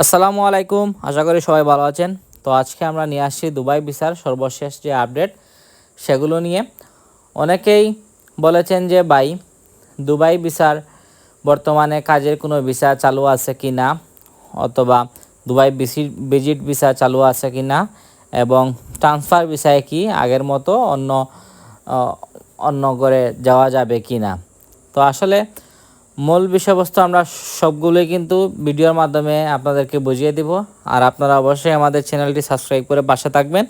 আসসালামু আলাইকুম, আশা করি সবাই ভালো আছেন। তো আজকে আমরা নিয়ে আসছি দুবাই ভিসার সর্বশেষ যে আপডেট, সেগুলো নিয়ে। অনেকেই বলেছেন যে, ভাই, দুবাই ভিসার বর্তমানে কাজের কোনো ভিসা চালু আছে কি না? অথবা, দুবাই ভিজিট ভিসা চালু আছে কি না? এবং, ট্রান্সফার ভিসায় কি আগের মতো অন্য অন্য করে যাওয়া যাবে কি না? তো আসলে মূল বিষয়বস্তু আমরা সবগুলোই কিন্তু ভিডিওর মাধ্যমে আপনাদেরকে বুঝিয়ে দিব। আর আপনারা অবশ্যই আমাদের চ্যানেলটি সাবস্ক্রাইব করে পাশে থাকবেন,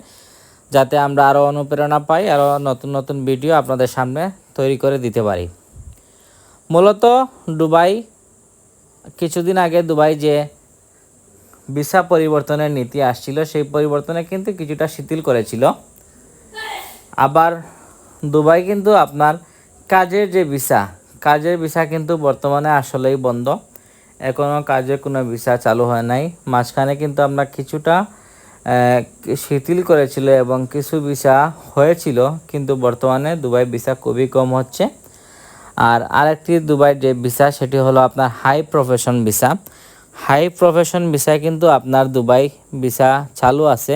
যাতে আমরা আরও অনুপ্রেরণা পাই, আরও নতুন নতুন ভিডিও আপনাদের সামনে তৈরি করে দিতে পারি। মূলত দুবাই, কিছুদিন আগে দুবাই যে ভিসা পরিবর্তনের নীতি আসছিল, সেই পরিবর্তনে কিন্তু কিছুটা শিথিল করেছিল। আবার দুবাই কিন্তু আপনার কাজের যে ভিসা কাজের ভিসা কিন্তু বর্তমানে আসলেই বন্ধ। এখনও কাজের কোনো ভিসা চালু হয় নাই। মাঝখানে কিন্তু আমরা কিছুটা শিথিল করেছিল এবং কিছু ভিসা হয়েছিল, কিন্তু বর্তমানে দুবাই ভিসা খুবই কম হচ্ছে। আর আরেকটি দুবাই যে ভিসা, সেটি হলো আপনার high profession visa. High profession ভিসায় কিন্তু আপনার দুবাই ভিসা চালু আছে।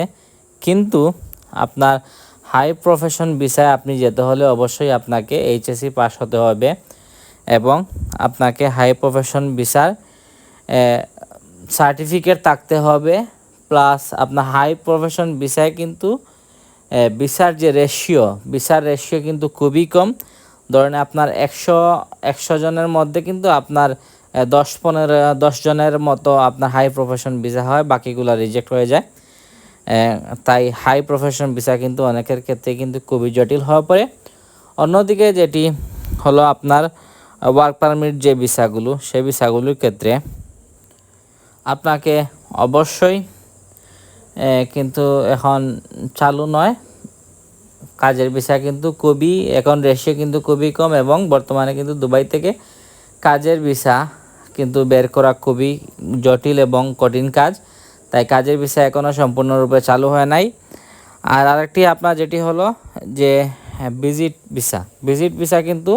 কিন্তু আপনার হাই প্রফেশন ভিসায় আপনি যেতে হলে অবশ্যই আপনাকে এইচএসসি পাস হতে হবে। এবং আপনাকে হাই প্রফেশন ভিসার সার্টিফিকেট থাকতে হবে প্লাস আপনার হাই প্রফেশন ভিসায় কিন্তু ভিসার যে রেশিও ভিসার রেশিও কিন্তু খুবই কম। ধরেন আপনার একশো একশো জনের মধ্যে কিন্তু আপনার দশ পনেরো, দশ জনের মতো আপনার হাই প্রফেশন ভিসা হয়, বাকিগুলো রিজেক্ট হয়ে যায়। তাই হাই প্রফেশন ভিসা কিন্তু অনেকের ক্ষেত্রে কিন্তু খুবই জটিল হয়ে পড়ে। অন্যদিকে যেটি হলো আপনার ওয়ার্ক পারমিট যে ভিসাগুলো, সেই ভিসাগুলোর ক্ষেত্রে আপনাকে অবশ্যই কিন্তু এখন চালু নয়। কাজের ভিসা কিন্তু খুবই, এখন রেশিও কিন্তু খুবই কম এবং বর্তমানে কিন্তু দুবাই থেকে কাজের ভিসা কিন্তু বের করা খুবই জটিল এবং কঠিন কাজ। তাই কাজের ভিসা এখনও সম্পূর্ণরূপে চালু হয় নাই। আর আরেকটি আপনার যেটি হলো যে ভিজিট ভিসা। ভিজিট ভিসা কিন্তু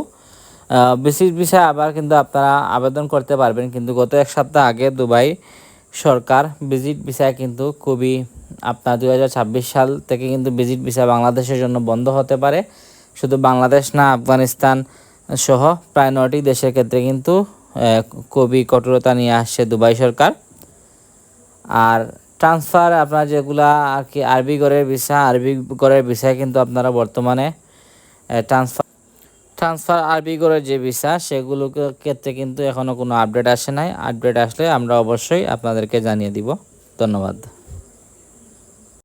ভিজিট ভিসা আবার কিন্তু আপনারা আবেদন করতে পারবেন। কিন্তু গত এক সপ্তাহ আগে দুবাই সরকার ভিজিট ভিসায় কিন্তু খুবই আপনার দু হাজার ছাব্বিশ সাল থেকে কিন্তু ভিজিট ভিসা বাংলাদেশের জন্য বন্ধ হতে পারে। শুধু বাংলাদেশ না, আফগানিস্তান সহ প্রায় নটি দেশের ক্ষেত্রে কিন্তু খুবই কঠোরতা নিয়ে আসছে দুবাই সরকার। আর ট্রান্সফার আপনার যেগুলা আর কি আরবি গড়ের ভিসা, আরবি গড়ের ভিসায় কিন্তু আপনারা বর্তমানে ট্রান্সফার ট্রান্সফার আরবি করে যে ভিসা সেগুলোর ক্ষেত্রে কিন্তু এখনও কোনো আপডেট আসে নাই। আপডেট আসলে আমরা অবশ্যই আপনাদেরকে জানিয়ে দিব। ধন্যবাদ।